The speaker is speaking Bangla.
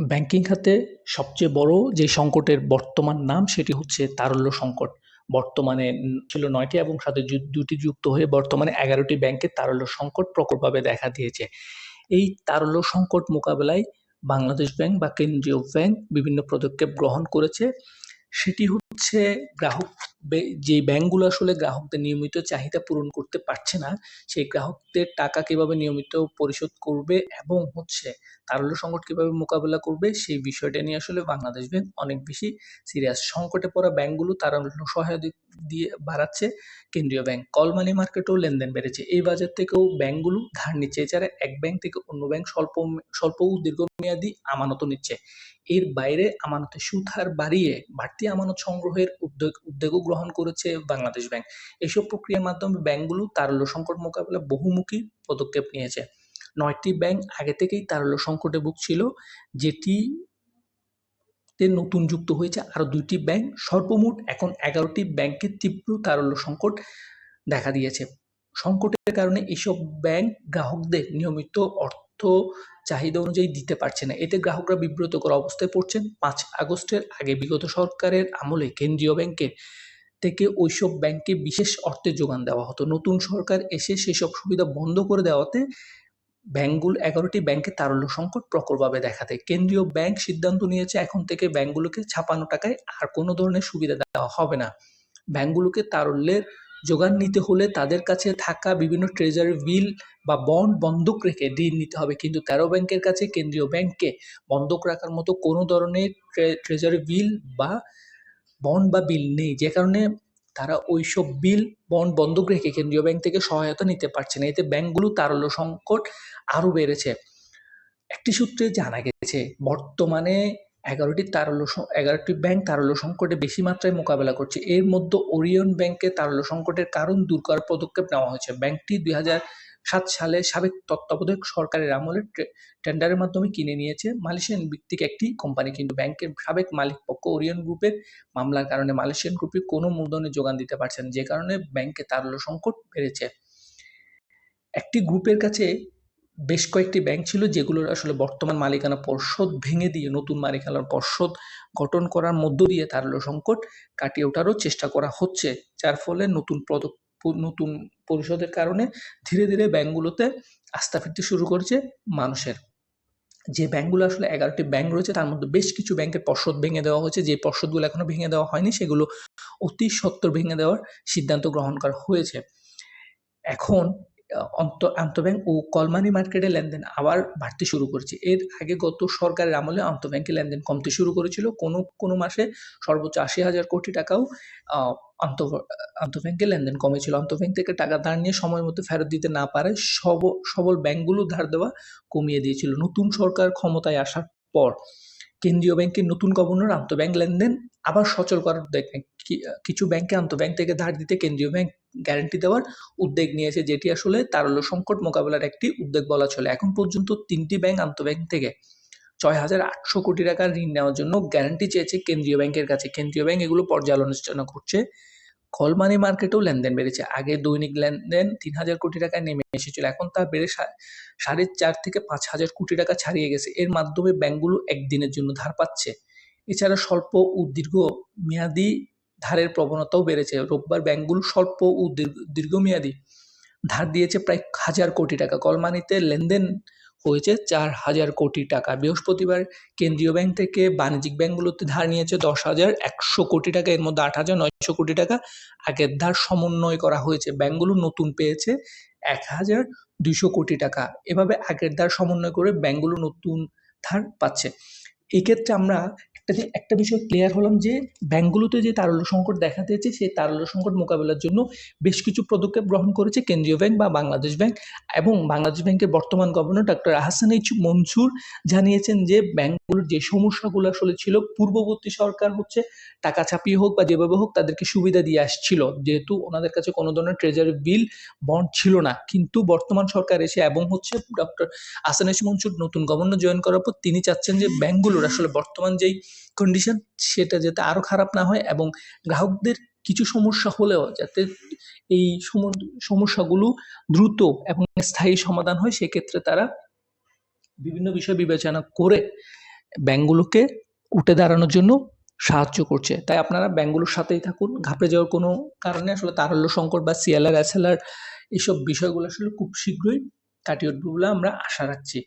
ব্যাংকিং খাতে সবচেয়ে বড় যে সংকটের বর্তমান নাম সেটি হচ্ছে তারল্য সংকট। বর্তমানে ছিল নয়টি এবং সাথে দুটি যুক্ত হয়ে বর্তমানে ১১ টি ব্যাংকের তারল্য সংকট প্রকটভাবে দেখা দিয়েছে। এই তারল্য সংকট মোকাবেলায় বাংলাদেশ ব্যাংক বা কেন্দ্রীয় ব্যাংক বিভিন্ন পদক্ষেপ গ্রহণ করেছে। সেটি হচ্ছে গ্রাহক যে ব্যাংকগুলো আসলে গ্রাহকদের নিয়মিত চাহিদা পূরণ করতে পারছে না, সেই গ্রাহকদের টাকা কীভাবে নিয়মিত পরিশোধ করবে এবং হচ্ছে তারল্য সংকট কীভাবে মোকাবেলা করবে, সেই বিষয়টা নিয়ে আসলে বাংলাদেশ ব্যাংক অনেক বেশি সিরিয়াস। সংকটে পড়া ব্যাংকগুলো তারল্য সহায়তা দিয়ে বাড়াচ্ছে কেন্দ্রীয় ব্যাংক। কল মানি মার্কেটেও লেনদেন বেড়েছে। এই বাজার থেকেও ব্যাংকগুলো ধার নিচ্ছে। এছাড়া এক ব্যাংক থেকে অন্য ব্যাংক স্বল্প স্বল্প দীর্ঘমেয়াদী আমানতও নিচ্ছে। এর বাইরে আমানতের সুদ হার বাড়িয়ে বাড়তি আমানত সংগ্রহের উদ্যোগ, উদ্যোগও গ্রহণ করেছে বাংলাদেশ ব্যাংক। এসব প্রক্রিয়ার মাধ্যমে ব্যাংকগুলো তারল্য সংকট মোকাবেলায় বহুমুখী পদক্ষেপ নিয়েছে। ৯ টি ব্যাংক আগে থেকেই তারল্য সংকটে ভুগছিল, যেটি নতুন যুক্ত হয়েছে আরও দুইটি ব্যাংক। সর্বমোট এখন ১১ টি ব্যাংকের তীব্র তারল্য সংকট দেখা দিয়েছে। সংকটের কারণে এসব ব্যাংক গ্রাহকদের নিয়মিত অর্থ চাহিদা অনুযায়ী দিতে পারছে না। এতে গ্রাহকরা বিব্রতকর অবস্থায় পড়ছেন। পাঁচ আগস্টের আগে বিগত সরকারের আমলে কেন্দ্রীয় ব্যাংকের থেকে ওইসব ব্যাংককে বিশেষ অর্থের যোগান দেওয়া হতো। নতুন সরকার এসে সেসব সুবিধা বন্ধ করে দেওয়াতে ব্যাংকগুলো ১১ টি ব্যাংকের তারল্য সংকট প্রকটভাবে দেখা দেয়। কেন্দ্রীয় ব্যাংক সিদ্ধান্ত নিয়েছে এখন থেকে ব্যাংকগুলোকে ছাপানো টাকায় আর কোনো ধরনের সুবিধা দেওয়া হবে না। ব্যাংকগুলোকে তারল্যের যোগান নিতে হলে তাদের কাছে থাকা বিভিন্ন ট্রেজারি বিল বা বন্ড বন্ধক রেখে ঋণ নিতে হবে। কিন্তু ১৩ ব্যাংকের কাছে কেন্দ্রীয় ব্যাংককে বন্ধক রাখার মতো কোনো ধরনের ট্রেজারি বিল বা বন্ড বা বিল নেই। যে কারণে তারা ওইসব বিল, বন্ড বন্ধক রেখে কেন্দ্রীয় ব্যাংক থেকে সহায়তা নিতে পারছে না। এতে ব্যাংকগুলো তারল্য সংকট আরও বেড়েছে। একটি সূত্রে জানা গেছে বর্তমানে এগারোটি তারল্য এগারোটি ব্যাংক তারল্য সংকটে বেশি মাত্রায় মোকাবেলা করছে। এর মধ্যে ওরিয়ন ব্যাংকে তারল্য সংকটের কারণ দূর করার পদক্ষেপ নেওয়া হয়েছে। ব্যাংকটি ২০০৭ সালে সাবেক তত্ত্বাবধায়ক সরকারের আমলে টেন্ডারের মাধ্যমে কিনে নিয়েছে মালয়েশিয়ান ভিত্তিক একটি কোম্পানি। কিন্তু ব্যাংকের সাবেক মালিকপক্ষ ওরিয়ন গ্রুপের মামলার কারণে মালয়েশিয়ান গ্রুপে কোনো মূলধনের যোগান দিতে পারছে না। যে কারণে ব্যাংকে তারল্য সংকট বেড়েছে। একটি গ্রুপের কাছে বেশ কয়েকটি ব্যাংক ছিল যেগুলোর আসলে বর্তমান মালিকানা পর্ষদ ভেঙে দিয়ে নতুন মালিকানার পর্ষদ গঠন করার মধ্য দিয়ে তারল্য সংকট কাটিয়ে ওঠারও চেষ্টা করা হচ্ছে। যার ফলে নতুন নতুন পরিষদের কারণে ধীরে, ধীরে ব্যাঙ্কগুলোতে আস্থা ফিরতে শুরু করেছে মানুষের। যে ব্যাংকগুলো আসলে ১১ টি ব্যাংক রয়েছে তার মধ্যে বেশ কিছু ব্যাংকের পর্ষদ ভেঙে দেওয়া হয়েছে। যে পর্ষদগুলো এখনও ভেঙে দেওয়া হয়নি সেগুলো অতি সত্তর ভেঙে দেওয়ার সিদ্ধান্ত গ্রহণ করা হয়েছে। এখন আন্তঃব্যাংক ও কলমানি মার্কেটে লেনদেন আবার বাড়তে শুরু করেছে। এর আগে গত সরকারের আমলে আন্তঃব্যাংকে লেনদেন কমতে শুরু করেছিল। কোনো, কোনো মাসে সর্বোচ্চ ৮০,০০০ কোটি টাকাও আন্ত আন্তঃব্যাংকে লেনদেন কমেছিল। আন্তঃব্যাংক থেকে টাকা ধার নিয়ে সময় মতো ফেরত দিতে না পারায় সব সবল ব্যাংকগুলো ধার দেওয়া কমিয়ে দিয়েছিল। নতুন সরকার ক্ষমতায় আসার পর কেন্দ্রীয় ব্যাংকের নতুন গভর্নর আন্তঃব্যাংক লেনদেন আবার সচল করার উদ্যোগ নেয়। কিছু ব্যাংকে আন্তঃব্যাংক থেকে ধার দিতে কেন্দ্রীয় ব্যাংক গ্যারান্টি দেওয়ার উদ্যোগ নিয়েছে যেটি আসলে তারল্য সংকট মোকাবেলার একটি উদ্যোগ বলা চলে। এখন পর্যন্ত ৩ টি ব্যাংক আন্তঃব্যাংক থেকে ৬,৮০০ কোটি টাকার ঋণ নেওয়ার জন্য গ্যারান্টি চেয়েছে কেন্দ্রীয় ব্যাংকের কাছে। কেন্দ্রীয় ব্যাংক এগুলো পর্যালোচনা করছে। কল মানি মার্কেটেও লেনদেন বেড়েছে। আগে দৈনিক লেনদেন ৩,০০০ কোটি টাকায় নেমে এসেছিল। এখন তা বেড়ে সা ৪.৫ থেকে ৫,০০০ কোটি টাকা ছাড়িয়ে গেছে। এর মাধ্যমে ব্যাংকগুলো একদিনের জন্য ধার পাচ্ছে। এছাড়া স্বল্প ও দীর্ঘ মেয়াদী ধারের প্রবণতাও বেড়েছে। রোববার ব্যাংকগুলো স্বল্প ও দীর্ঘ দীর্ঘমেয়াদী ধার দিয়েছে প্রায় হাজার কোটি টাকা। কল মানিতে লেনদেন হয়েছে ৪,০০০ কোটি টাকা। বৃহস্পতিবার কেন্দ্রীয় ব্যাংক থেকে বাণিজ্যিক ব্যাংকগুলোতে ধার নিয়েছে ১০,১০০ কোটি টাকা। এর মধ্যে ৮,৯০০ কোটি টাকা আগের ধার সমন্বয় করা হয়েছে। ব্যাংকগুলো নতুন পেয়েছে ১,২০০ কোটি টাকা। এভাবে আগের ধার সমন্বয় করে ব্যাংকগুলো নতুন ধার পাচ্ছে। এক্ষেত্রে আমরা একটা যে একটা বিষয় ক্লিয়ার হলাম যে ব্যাংকগুলোতে যে তারল্য সংকট দেখা দিয়েছে সেই তারল্য সংকট মোকাবেলার জন্য বেশ কিছু পদক্ষেপ গ্রহণ করেছে কেন্দ্রীয় ব্যাংক বা বাংলাদেশ ব্যাংক এবং বাংলাদেশ ব্যাংকের বর্তমান governor doctor Ahsan H Mansur জানিয়েছেন যে ব্যাংকগুলোর যে সমস্যাগুলো আসলে ছিল পূর্ববর্তী সরকার হচ্ছে টাকা ছাপিয়ে হোক বা যেভাবে হোক তাদেরকে সুবিধা দিয়ে আসছিল। যেহেতু ওনাদের কাছে কোনো ধরনের ট্রেজারি বিল, বন্ড ছিল না। কিন্তু বর্তমান সরকার এসে এবং হচ্ছে ডক্টর আহসান মনসুর নতুন গভর্নর জয়েন করার পর তিনি চাচ্ছেন যে ব্যাংকগুলোর আসলে বর্তমান যেই কন্ডিশন সেটা যাতে আরও খারাপ না হয় এবং গ্রাহকদের কিছু সমস্যা হলেও যাতে এই সম সমস্যাগুলো দ্রুত এবং স্থায়ী সমাধান হয়, সেক্ষেত্রে তারা বিভিন্ন বিষয় বিবেচনা করে ব্যাংকগুলোকে উঠে দাঁড়ানোর জন্য সাহায্য করছে। তাই আপনারা ব্যাংকগুলোর সাথেই থাকুন ঘাবড়ে যাওয়ার কোনো কারণে আসলে তারল্য সংকট বা সিএলআর এসএলআর এইসব বিষয়গুলো আসলে খুব শীঘ্রই কাটিয়ে উঠবে বলে আমরা আশা রাখছি।